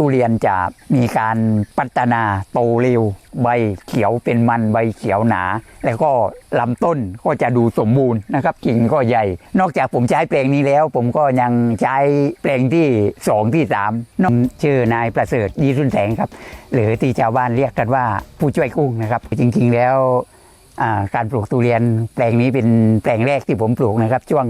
ทุเรียนจะมีการพัฒนาโตเร็ว ใบเขียวเป็นมันใบเขียวหนา แล้วก็ลำต้นก็จะดูสมบูรณ์นะครับกิ่งก็ใหญ่ นอกจากผมใช้แปลงนี้แล้ว ผมก็ยังใช้แปลงที่ 2 ที่3น้องชื่อนายประเสริฐยีสุนแสงครับ หรือที่ชาวบ้านเรียกกันว่าผู้ช่วยกุ้งนะครับ จริงๆแล้วการปลูกทุเรียนแปลงนี้เป็นแปลงแรกที่ผมปลูกนะครับ ช่วง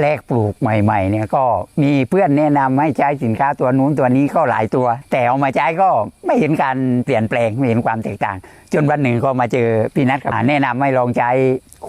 แรกปลูกใหม่ๆเนี่ยก็มีเพื่อนแนะนำให้ใช้สินค้าตัวนู้นตัวนี้ก็หลายตัว แต่เอามาใช้ก็ไม่เห็นการเปลี่ยนแปลงไม่เห็นความแตกต่าง จนวันหนึ่งก็มาเจอพี่นัทครับแนะนำให้ลองใช้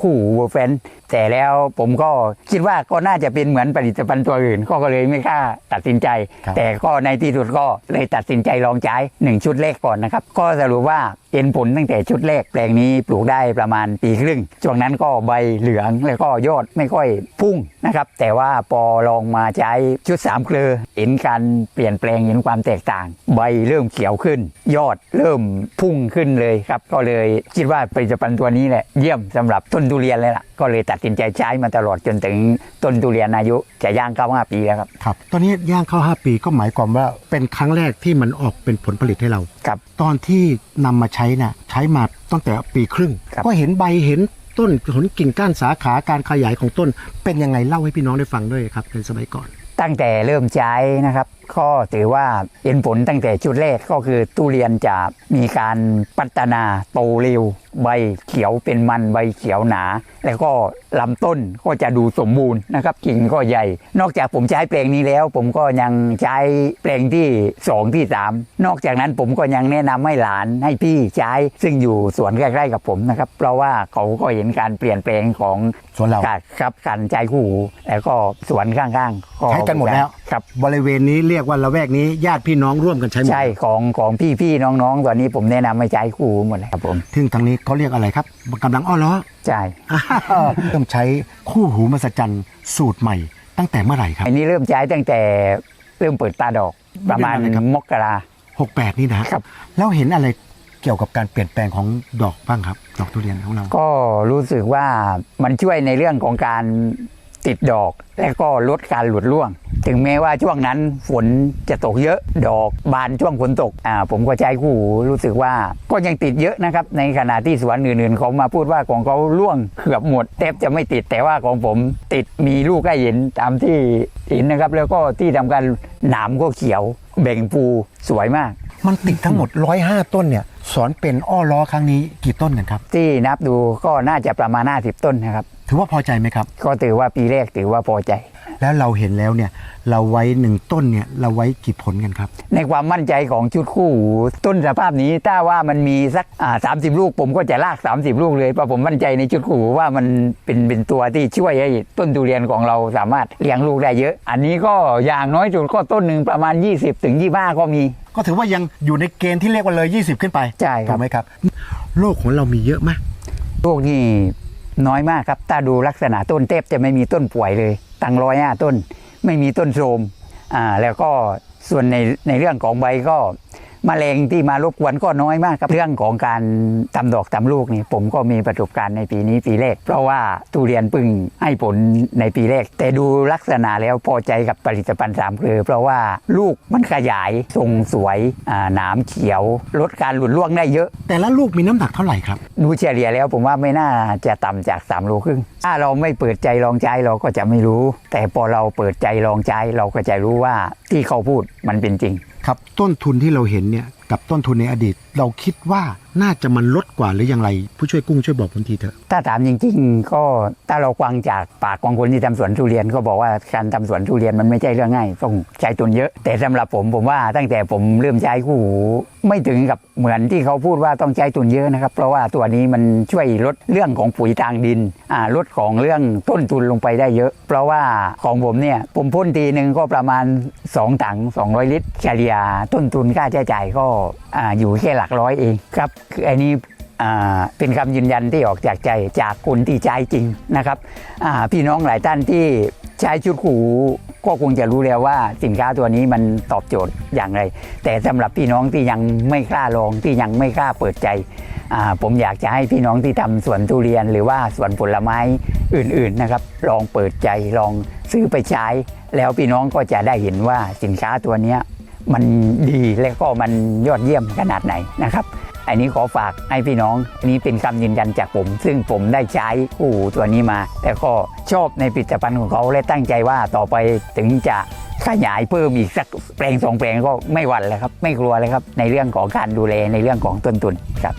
คู่วัวเฟนแต่แล้วผมก็คิดว่าก็น่าจะเป็นเหมือนผลิตภัณฑ์ตัวอื่น ก็เลยไม่กล้าตัดสินใจครับแต่ก็ในที่สุดก็เลยตัดสินใจลองใช้หนึ่งชุดแรกก่อนนะครับ ก็สรุปว่าเห็นผลตั้งแต่ชุดแรกแปลงนี้ปลูกได้ประมาณปีครึ่ง ช่วงนั้นก็ใบเหลืองแล้วก็ยอดไม่ค่อยพุ่งนะครับ แต่ว่าพอลองมาใช้ชุดสามเกลือเห็นการเปลี่ยนแปลงเห็นความแตกต่าง ใบเริ่มเขียวขึ้น ยอดเริ่มพุ่งขึ้นเลยครับ ก็เลยคิดว่าผลิตภัณฑ์ตัวนี้แหละเยี่ยมสำหรับต้นทุเรียนเลยล่ะ ก็เลยตัดสินใจใช้มาตลอดจนถึงต้นทุเรียนอายุจะย่างเข้าห้าปีแล้วครับครับ ตอนนี้ย่างเข้า 5 ปีก็หมายความว่าเป็นครั้งแรกที่มันออกเป็นผลผลิตให้เรา ครับ ตอนที่นำมาใช้น่ะใช้มาตั้งแต่ปีครึ่ง ครับ ก็เห็นใบเห็นต้นผลกิ่งก้านสาขาการขยายของต้น เป็นยังไงเล่าให้พี่น้องได้ฟังด้วยครับในสมัยก่อน ตั้งแต่เริ่มใช้นะครับ ก็ถือว่าเห็นผลตั้งแต่ชุดแรกก็คือทุเรียนจะมีการพัฒนาโตเร็ว ใบเขียวเป็นมันใบเขียวหนา แล้วก็ลำต้นก็จะดูสมบูรณ์นะครับกิ่งก็ใหญ่ นอกจากผมใช้แปลงนี้แล้ว ผมก็ยังใช้แปลงที่2ที่3นอกจากนั้นผมก็ยังแนะนำให้หลานให้พี่ใช้ซึ่งอยู่สวนใกล้ๆกับผมนะครับ เพราะว่าเขาก็เห็นการเปลี่ยนแปลงของสวนเราครับครับการใจคู่หูแล้วก็สวนข้างๆใช้กันหมดแล้วครับบริเวณนี้เรียกว่าละแวกนี้ญาติพี่น้องร่วมกันใช้หมดใช่ของของพี่ๆน้องๆตอนนี้ผมแนะนำให้ใจคู่หูหมดเลยครับผมซึ่งทางนี้เขาเรียกอะไรครับกำลังอ้อล้อ ใช่เริ่มใช้คู่หูมหัศจรรย์สูตรใหม่ ตั้งแต่เมื่อไหร่ครับ อันนี้เริ่มใช้ตั้งแต่เริ่มเปิดตาดอกประมาณเดือนอะไรครับ มกรา 68 นี่นะครับ แล้วเห็นอะไรเกี่ยวกับการเปลี่ยนแปลงของดอกบ้างครับ ดอกทุเรียนของเรา ก็รู้สึกว่ามันช่วยในเรื่องของการ ติดดอกและก็ลดการหลุดร่วง ถึงแม้ว่าช่วงนั้นฝนจะตกเยอะดอกบานช่วงฝนตกอ่าผมก็ใช้คู่รู้สึกว่าก็ยังติดเยอะนะครับ ในขณะที่สวนอื่นๆเขามาพูดว่าของเขาร่วงเกือบหมดแทบจะไม่ติดแต่ว่าของผมติดมีลูกให้เห็นตามที่เห็นนะครับ แล้วก็ที่ทำการหนามก็เขียวเบ่งปูสวยมาก มันติดทั้งหมด 105 ต้นเนี่ย สอนเป็นอ้อล้อครั้งนี้กี่ต้นกันครับ ที่นับดูก็น่าจะประมาณ 50 ต้นนะครับ ถือว่าพอใจไหมครับ ก็ถือว่าปีแรกถือว่าพอใจ แล้วเราเห็นแล้วเนี่ย เราไว้หนึ่งต้นเนี่ย เราไว้กี่ผลกันครับ ในความมั่นใจของชุดคู่หูต้นสภาพนี้ถ้าว่ามันมีสักสามสิบลูก ผมก็จะลาก 30 ลูกเลยเพราะผมมั่นใจในชุดคู่หูว่ามันเป็นเป็นตัวที่ช่วยให้ต้นทุเรียนของเราสามารถเลี้ยงลูกได้เยอะ อันนี้ก็อย่างน้อยสุดก็ต้นหนึ่งประมาณ 20ถึง25 ก็มี ก็ถือว่ายังอยู่ในเกณฑ์ที่เรียกว่าเลย 20 ขึ้นไปใช่ครับ ถูกไหมครับโรคของเรามีเยอะไหมลูกนี่น้อยมากครับถ้าดูลักษณะต้นเทพจะไม่มีต้นป่วยเลย ตั้งร้อยห้าต้น ไม่มีต้นโทรมอ่าแล้วก็ส่วนในในเรื่องของใบก็ มแมลงที่มารบกวนก็น้อยมากครับเรื่องของการทำดอกทำลูกนี่ผมก็มีประสบการณ์ในปีนี้ปีแรก เพราะว่าทุเรียนเพึ่งให้ผลในปีแรก แต่ดูลักษณะแล้วพอใจกับผลิตภัณฑ์สามเกลือเพราะว่าลูกมันขยายทรงสวยอ่าหนามเขียว ลดการหลุดร่วงได้เยอะ แต่ละลูกมีน้ำหนักเท่าไหร่ครับ ดูเฉลี่ยแล้วผมว่าไม่น่าจะต่ำจาก3โลครึ่งถ้าเราไม่เปิดใจลองใช้เราก็จะไม่รู้ แต่พอเราเปิดใจลองใช้เราก็จะรู้ว่า ที่เขาพูดมันเป็นจริง ครับต้นทุนที่เราเห็นเนี่ยกับต้นทุนในอดีต เราคิดว่าน่าจะมันลดกว่าหรือยังไร ผู้ช่วยกุ้งช่วยบอกผมทีเถอะ ถ้าถามจริงๆ ก็ถ้าเราฟังจากปากของคนที่ทำสวนทุเรียนก็บอกว่าการทำสวนทุเรียนมันไม่ใช่เรื่องง่ายต้องใช้ทุนเยอะ แต่สำหรับผมผมว่าตั้งแต่ผมเริ่มใช้คู่หูไม่ถึงกับเหมือนที่เขาพูดว่าต้องใช้ทุนเยอะนะครับ เพราะว่าตัวนี้มันช่วยลดเรื่องของปุ๋ยทางดินอ่าลดของเรื่องต้นทุนลงไปได้เยอะ เพราะว่าของผมเนี่ยผมพ่นทีหนึ่งก็ประมาณ 2 ถัง 200 ลิตรเฉลี่ยต้นทุนค่าใช้จ่ายก็อ่าอยู่แค่หลักร้อยเองครับคืออันนี้เป็นคำยืนยันที่ออกจากใจจากคนที่ใช้จริงนะครับพี่น้องหลายท่านที่ใช้ชุดขู่ก็คงจะรู้แล้วว่าสินค้าตัวนี้มันตอบโจทย์อย่างไร แต่สำหรับพี่น้องที่ยังไม่กล้าลองที่ยังไม่กล้าเปิดใจผมอยากจะให้พี่น้องที่ทำสวนทุเรียน หรือว่าสวนผลไม้อื่นๆนะครับ ลองเปิดใจลองซื้อไปใช้ แล้วพี่น้องก็จะได้เห็นว่าสินค้าตัวนี้ มันดีและก็มันยอดเยี่ยมขนาดไหนนะครับ อันนี้ขอฝากให้พี่น้อง อันนี้เป็นคำยืนยันจากผม ซึ่งผมได้ใช้คู่ตัวนี้มาแล้วก็ชอบในผลิตภัณฑ์ของเขาและตั้งใจว่าต่อไปถึงจะขยายเพิ่มอีกสักแปลงสองแปลงก็ไม่หวั่นเลยครับ ไม่กลัวเลยครับ ในเรื่องของการดูแลในเรื่องของต้นทุนครับ